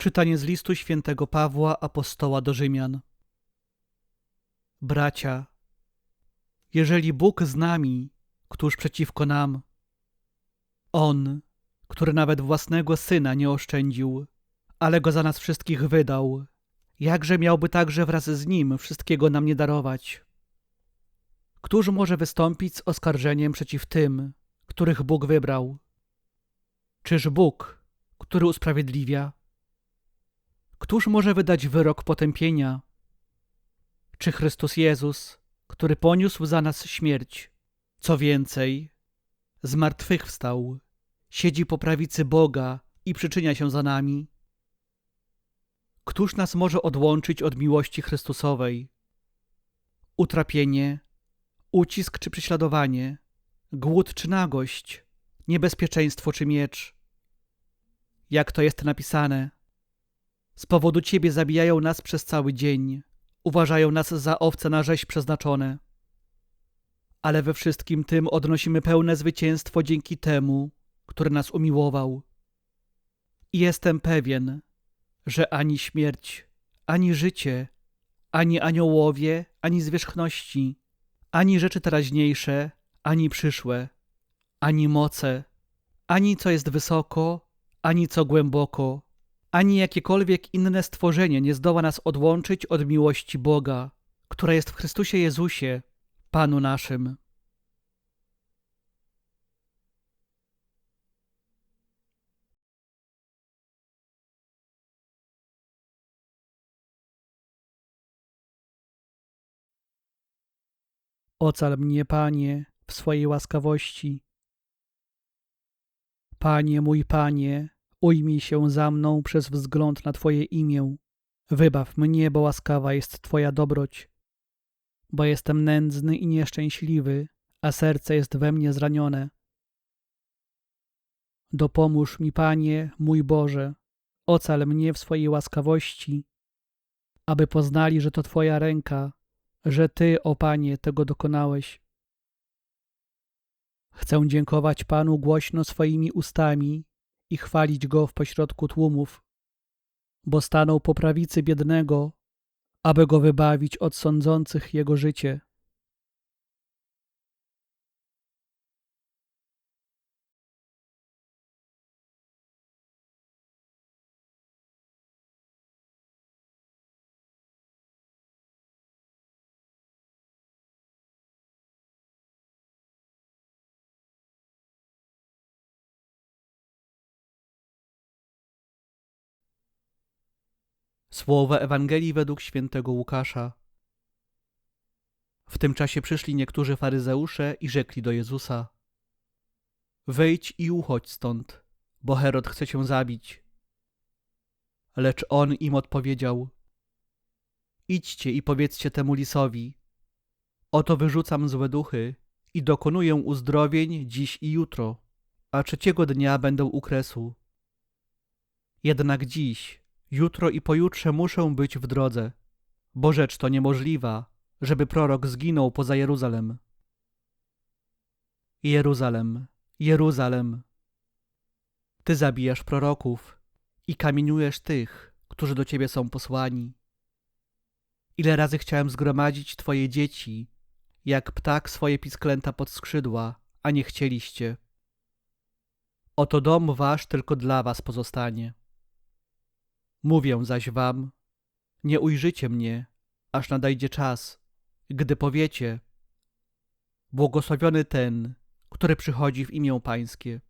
Czytanie z listu świętego Pawła apostoła do Rzymian. Bracia, jeżeli Bóg z nami, któż przeciwko nam? On, który nawet własnego syna nie oszczędził, ale go za nas wszystkich wydał, jakże miałby także wraz z nim wszystkiego nam nie darować? Któż może wystąpić z oskarżeniem przeciw tym, których Bóg wybrał? Czyż Bóg, który usprawiedliwia? Któż może wydać wyrok potępienia? Czy Chrystus Jezus, który poniósł za nas śmierć, co więcej, zmartwychwstał, siedzi po prawicy Boga i przyczynia się za nami? Któż nas może odłączyć od miłości Chrystusowej? Utrapienie, ucisk czy prześladowanie, głód czy nagość, niebezpieczeństwo czy miecz? Jak to jest napisane? Z powodu Ciebie zabijają nas przez cały dzień, uważają nas za owce na rzeź przeznaczone. Ale we wszystkim tym odnosimy pełne zwycięstwo dzięki temu, który nas umiłował. I jestem pewien, że ani śmierć, ani życie, ani aniołowie, ani zwierzchności, ani rzeczy teraźniejsze, ani przyszłe, ani moce, ani co jest wysoko, ani co głęboko, ani jakiekolwiek inne stworzenie nie zdoła nas odłączyć od miłości Boga, która jest w Chrystusie Jezusie, Panu naszym. Ocal mnie, Panie, w swojej łaskawości. Panie mój Panie, ujmij się za mną przez wzgląd na Twoje imię. Wybaw mnie, bo łaskawa jest Twoja dobroć. Bo jestem nędzny i nieszczęśliwy, a serce jest we mnie zranione. Dopomóż mi, Panie, mój Boże, ocal mnie w swojej łaskawości, aby poznali, że to Twoja ręka, że Ty, o Panie, tego dokonałeś. Chcę dziękować Panu głośno swoimi ustami i chwalić Go w pośrodku tłumów, bo stanął po prawicy biednego, aby Go wybawić od sądzących Jego życie. Słowa Ewangelii według świętego Łukasza. W tym czasie przyszli niektórzy faryzeusze i rzekli do Jezusa: Wejdź i uchodź stąd, bo Herod chce cię zabić. Lecz on im odpowiedział: Idźcie i powiedzcie temu lisowi: Oto wyrzucam złe duchy i dokonuję uzdrowień dziś i jutro, a trzeciego dnia będą u kresu. Jednak dziś Jutro i pojutrze muszę być w drodze, bo rzecz to niemożliwa, żeby prorok zginął poza Jeruzalem. Jeruzalem, Jeruzalem. Ty zabijasz proroków i kamieniujesz tych, którzy do ciebie są posłani. Ile razy chciałem zgromadzić twoje dzieci, jak ptak swoje pisklęta pod skrzydła, a nie chcieliście. Oto dom wasz tylko dla was pozostanie. Mówię zaś wam, nie ujrzycie mnie, aż nadejdzie czas, gdy powiecie, błogosławiony ten, który przychodzi w imię Pańskie.